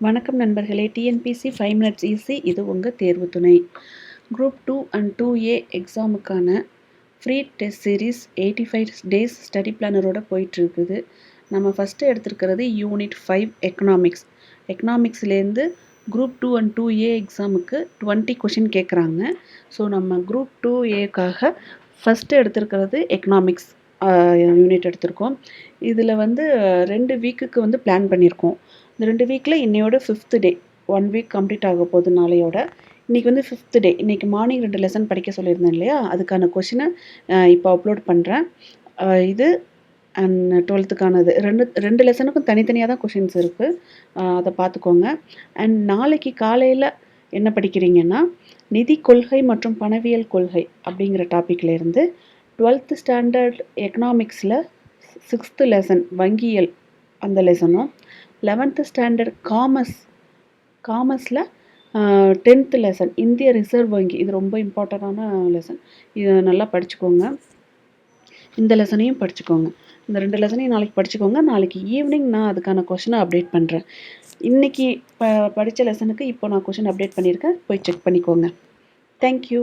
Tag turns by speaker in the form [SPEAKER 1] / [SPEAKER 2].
[SPEAKER 1] வணக்கம் நண்பர்களே TNPSC five minutes easy இது உங்கள் தேர்வு துணை. Group two and two A எக்ஸாமுக்கான free test series eighty five days study பிளானரோட போயிட்டுருக்குது. நம்ம ஃபஸ்ட்டு எடுத்துருக்கிறது unit five economics எக்கனாமிக்ஸ்லேருந்து group two and two A எக்ஸாமுக்கு டுவெண்ட்டி கொஷின் கேட்குறாங்க ஸோ நம்ம குரூப் டூ ஏக்காக ஃபஸ்ட்டு எடுத்துருக்கிறது எக்கனாமிக்ஸ் யூனிட் எடுத்திருக்கோம். இதில் வந்து ரெண்டு வீக்குக்கு வந்து பிளான் பண்ணியிருக்கோம். இந்த ரெண்டு வீக்கில் இன்னையோட fifth day one week complete ஆக போகுது நாளையோட இன்றைக்கி வந்து ஃபிஃப்த்து டே இன்றைக்கி மார்னிங் ரெண்டு லெசன் படிக்க சொல்லியிருந்தேன் இல்லையா? அதுக்கான கொஷினை இப்போ அப்லோட் பண்ணுறேன் இது அண்ட் டுவெல்த்துக்கானது ரெண்டு ரெண்டு லெசனுக்கும் தனித்தனியாக தான் கொஷின்ஸ் இருக்குது அதை பார்த்துக்கோங்க அண்ட் நாளைக்கு காலையில் என்ன படிக்கிறீங்கன்னா நிதி கொள்கை மற்றும் பணவியல் கொள்கை அப்படிங்கிற டாப்பிக்கில் இருந்து டுவெல்த்து ஸ்டாண்டர்ட் எக்கனாமிக்ஸில் சிக்ஸ்த்து லெசன் வங்கியல் அந்த லெசனும் லெவன்த்து ஸ்டாண்டர்ட் காமர்ஸ் காமர்ஸில் டென்த்து லெசன் இந்திய ரிசர்வ் வங்கி. இது ரொம்ப இம்பார்ட்டண்ட்டான லெசன் இதை நல்லா படிச்சுக்கோங்க. இந்த லெசனையும் படிச்சுக்கோங்க. இந்த ரெண்டு லெசனையும் நாளைக்கு படிச்சுக்கோங்க. நாளைக்கு ஈவினிங் நான் அதுக்கான கொஷினை அப்டேட் பண்ணுறேன் இன்றைக்கி ப படித்த லெசனுக்கு இப்போ நான் கொஷின் அப்டேட் பண்ணியிருக்கேன். போய் செக் பண்ணிக்கோங்க. தேங்க்யூ